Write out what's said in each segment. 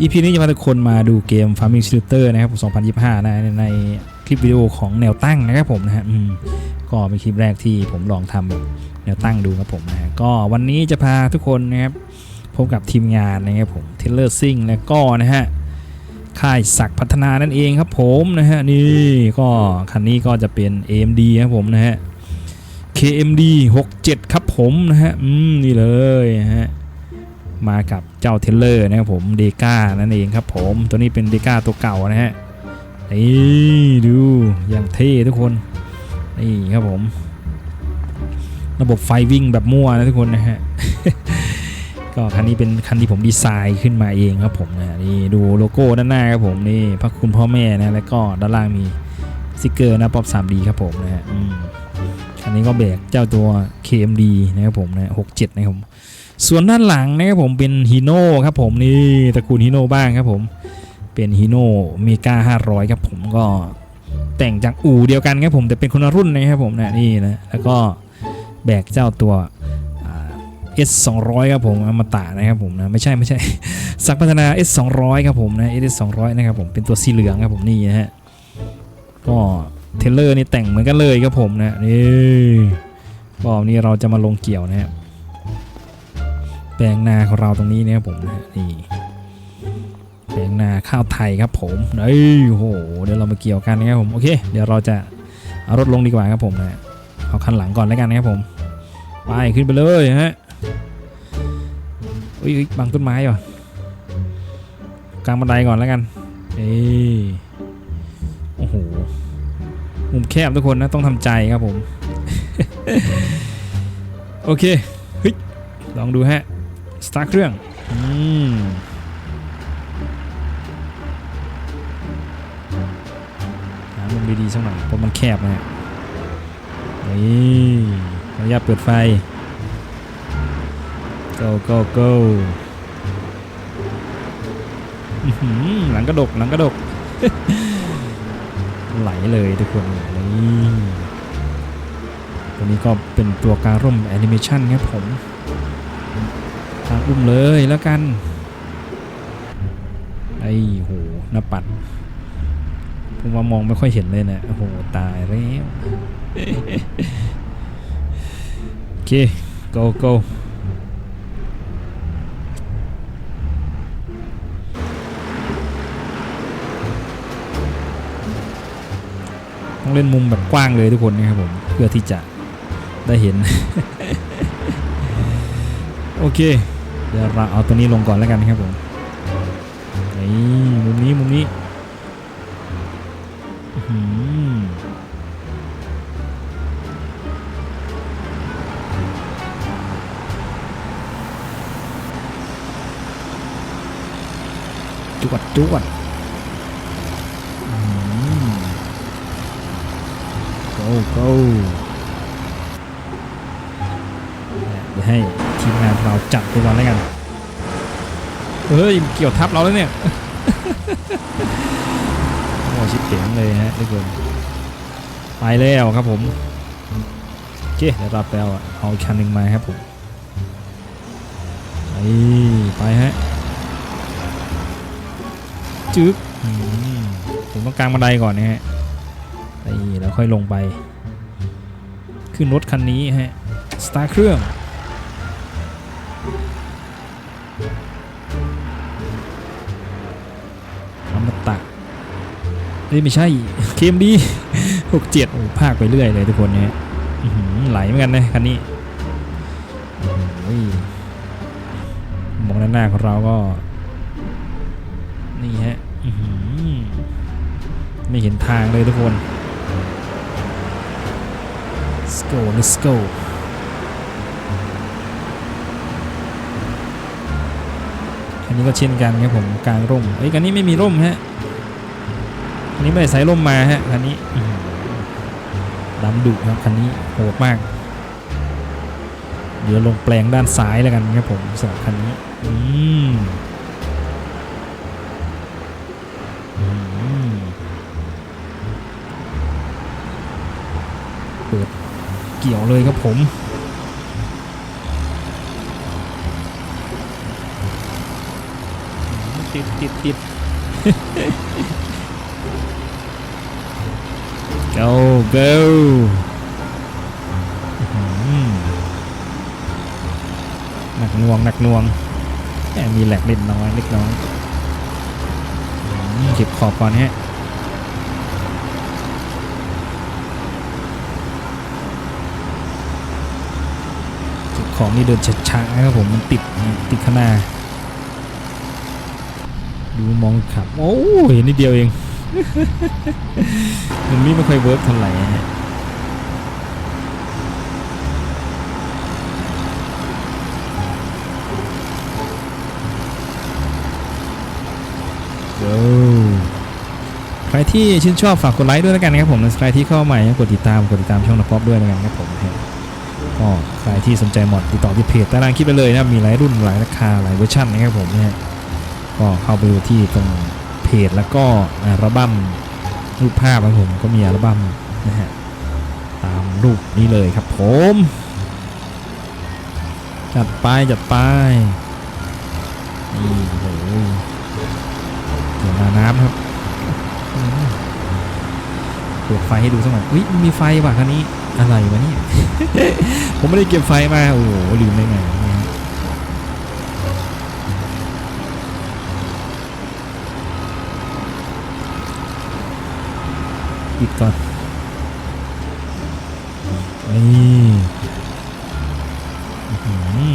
EP นี้จะพาทุกคนมาดูเกม Farming Simulator นะครับ 2025 นะในในคลิปวิดีโอของแนวตั้งนะครับผมนะฮะก็เป็นคลิปแรกที่ผมลองทำแนวตั้งดูครับผมนะฮะก็วันนี้จะพาทุกคนนะครับพบกับทีมงานนะครับผมเทเลอร์ซิงและก็นะฮะค่ายศักพัฒนานั่นเองครับผมนะฮะนี่ก็คันนี้ก็จะเป็น AMD ครับผมนะฮะ KMD 67 ครับผมนะฮะอืมนี่เลยนะฮะ มากับเจ้าเทเลอร์นะครับผมเดก้านั่นเองครับผมตัวนี้เป็นเดก้าตัวเก่านะฮะนี่ดูอย่างเท่ทุกคนนี่ครับผม ระบบไฟวิ่งแบบมั่วนะทุกคนนะฮะก็คันนี้เป็นคันที่ผมดีไซน์ขึ้นมาเองครับผมนะนี่ดูโลโก้ด้านหน้าครับผมนี่พระคุณพ่อแม่นะแล้วก็ด้านล่างมีสติกเกอร์นะป๊อป 3D ครับผมนะฮะอันนี้ก็แบกเจ้าตัว KMD นะครับผมนะ67นะครับผม ส่วนด้านหลังนะครับผมเป็นฮีโน่ครับผมนี่ตระกูลฮีโน่บ้างครับผมเป็นฮีโน่เมกา500 ครับผมก็แต่งจากอู่เดียวกันครับผมแต่เป็นคนละรุ่นนะครับผมนะนี่นะแล้วก็แบกเจ้าตัวเอสสองร้อยครับผมอมตะนะครับผมนะไม่ใช่ไม่ใช่สักพัฒนา S 2 0 0ครับผมนะ S 2 0 0นะครับผมเป็นตัวสีเหลืองครับผมนี่นะฮะก็เทเลอร์นี่แต่งเหมือนกันเลยครับผมนะนี่ก็วันนี่เราจะมาลงเกี่ยวนะครับ ลงนาของเราตรงนี้นะครับผมนะฮะนี่แปลงนาข้าวไทยครับผมเอ้ยโหเดี๋ยวเรามาเกี่ยวกันนะครับผมโอเค เดี๋ยวเราจะเอารถลงดีกว่าครับผมนะเอาคันหลังก่อนแล้วกันนะครับผมไปขึ้นไปเลยฮะอุ้ยบังต้นไม้ว่ะกลางบันไดก่อนแล้วกันเอ้โอ้โหมุมแคบทุกคนนะต้องทำใจครับผม โอเคเฮ้ยลองดูฮะ สตาร์เครื่องอืมหามุมดีๆสักหน่อยเพราะมันแคบนะนี่ขออนุญาตเปิดไฟ go go go หลังกระดกหลังกระดก ไหลเลยทุกคนนี่ตัวนี้ก็เป็นตัวการร่มแอนิเมชันครับผม อุ้มเลยแล้วกัน ไอ้โหหน้าปัด ผมว่ามองไม่ค่อยเห็นเลยนะ โอ้โห ตายแล้วโอเค go go ต้องเล่นมุมแบบกว้างเลยทุกคนนะครับผม เพื่อที่จะได้เห็น โอเค เดี๋ยวเราเอาตัวนี้ลงก่อนแล้วกันนะครับผมนี่มุมนี้มุมนี้จวดจวดอื้อหือ go go เดี๋ยวให้ทีมงาน เราจัดไปก่อนแล้วกัน เฮ้ยเกี่ยวทับเราแล้วเนี่ย โอ้ชิบเก๋งเลยฮะทุกคนไปแล้วครับผมโอเคเดี๋ยวเราไปเอาเอาคันหนึ่งมาครับผมไปไปฮะจึ๊กผมต้องกลางบันไดก่อนนะฮะนี่แล้วค่อยลงไป ขึ้นรถคันนี้ฮะ สตาร์เครื่อง อ้ยไม่ใช่เคมดีหกเจ็ดโอ้ภาคไปเรื่อยเลยทุกคนเนี่ยไหลเหมือนกันนะคันนี้มองด้านหน้าของเราก็ นี่ฮะไม่เห็นทางเลยทุกคน let's go let's go อันนี้ก็เช่นกันครับผมกลางร่มเอ้ยคันนี้ไม่มีร่มฮะ คันนี้ไม่ได้ใส่ร่มมาฮะคันนี้ดำดุครับคันนี้โหดมาก เดี๋ยวลงแปลงด้านซ้ายแล้วกันครับผมสำหรับคันนี้อืมเปิดเกี่ยวเลยครับผมติดติดติด go go อื้อหือหนักน่วงหนักน่วงแหมมีแหลกเล็กน้อยเล็กน้อยเก็บขอบก่อนฮะเก็บของนี่เดินช้าๆครับผมมันติดติดข้างหน้าดูมองขับ โอ้เห็นนิดเดียวเอง มันนี่ไม่ค่อยเวิร์กเท่าไหร่ฮะใครที่ชื่นชอบฝากกดไลค์ด้วยแล้วกันนะครับผมใครที่เข้าใหม่กดติดตามกดติดตามช่องนักป๊อปด้วยแล้วกันครับผมก็ใครที่สนใจหมดติดต่อที่เพจต้ล่างคลิปไปเลยนะมีหลายรุ่นหลายราคาหลายเวอร์ชันนะครับผมเนี่ยก็เข้าไปดูที่ตรง จแล้วก็อัลบั้มรูปภาพของผมก็มีอัลบั้มนะฮะตามรูปนี้เลยครับผม จัดไปจัดไปนี่โอ้โหเดี๋ยวมาน้ำครับเปิดไฟให้ดูสักหน่อยอุ้ยมีไฟว่ะคันนี้อะไรวะเนี่ยผมไม่ได้เก็บไฟมาโอ้โหลืมได้ไง ปิดก่อนนี่อื้อหือนี่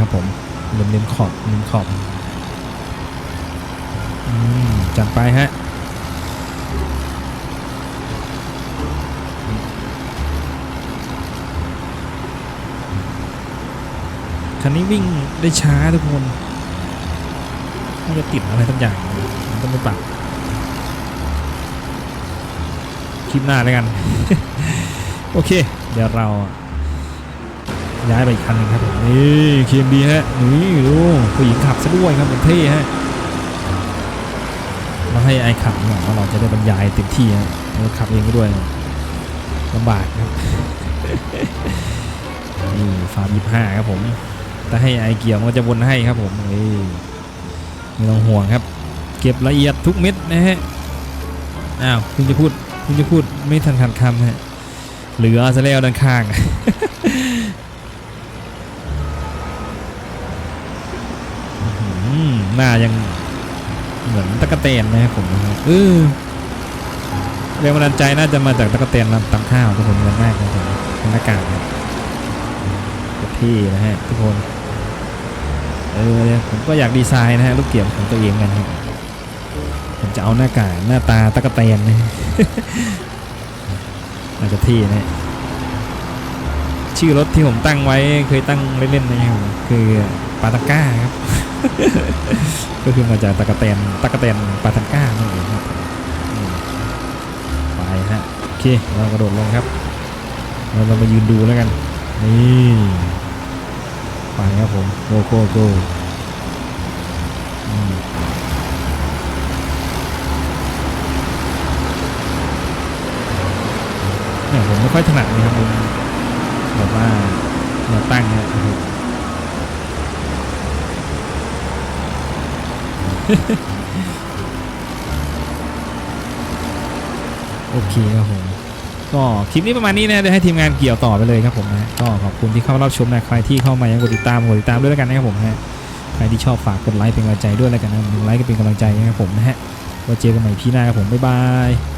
ครับผมเล็มเล็มขอบเล็มขอบ จัดไปฮะ คันนี้วิ่งได้ช้าทุกคนน่าจะติดอะไรสักอย่างมันต้องไปปรับคลิปหน้าแล้วกัน โอเค เดี๋ยวเราย้ายไปอีกคันหนึงครับผมนี่เคมดีฮะนี่ดูผู้หญิงขับซะด้วยครับผมเท่ฮะเราให้ไอขับหน่อยว่าเราจะได้บรรยายเต็มที่ฮะเราขับเองก็ด้วยลำบากครับนี่ฟาร์มยี่ห้าครับผม ถ้าให้ไอเกียร์มันจะวนให้ครับผมไม่ต้องห่วงครับ เก็บละเอียดทุกเม็ดนะฮะอ้าวคุณจะพูดคุณจะพูดไม่ทันทันคำฮะเหลือซะแล้วด้านข้างหน้ายังเหมือนตะกะเตนนะครับผมนะครับเออแรงบันดาลใจน่าจะมาจากตะกะเตนลำตำข้าวทุกคนมันมากนะครับบรรยากาศครับที่นะฮะทุกคน เออเนี่ยผมก็อยากดีไซน์นะฮะลูกเกียบของตัวเองกันครับผมจะเอาหน้ากากหน้าตาตะกะแตนนะน่าจะที่นะชื่อรถที่ผมตั้งไว้เคยตั้งเล่นๆนะครับคือปาตาก้าครับ ก็คือมาจากตะกะแตนตะกะแตนปาตาก้านั่นเองครับไปฮะโอเคเรากระโดดลงครับ เราเรามายืนดูแล้วกันนี่ ไปครับผมโกโก้โกอืมเนี่ยผมไม่ค่อยถนัดนะครับผมแบบว่าแนวตั้งเนี่ยโอเคครับผม ก็คลิปนี้ประมาณนี้นะเดี๋ยวให้ทีมงานเกี่ยวต่อไปเลยครับผมนะก็ขอบคุณที่เข้ารับชมนะใครที่เข้ามายังกดติดตามกดติดตามด้วยแล้วกันนะครับผมนะใครที่ชอบฝากกดไลค์เป็นกำลังใจด้วยแล้วกันนะหนึ่งไลค์ก็เป็นกำลังใจนะครับผมนะฮะไว้เจอกันใหม่พี่หน้าครับผมบ๊ายบาย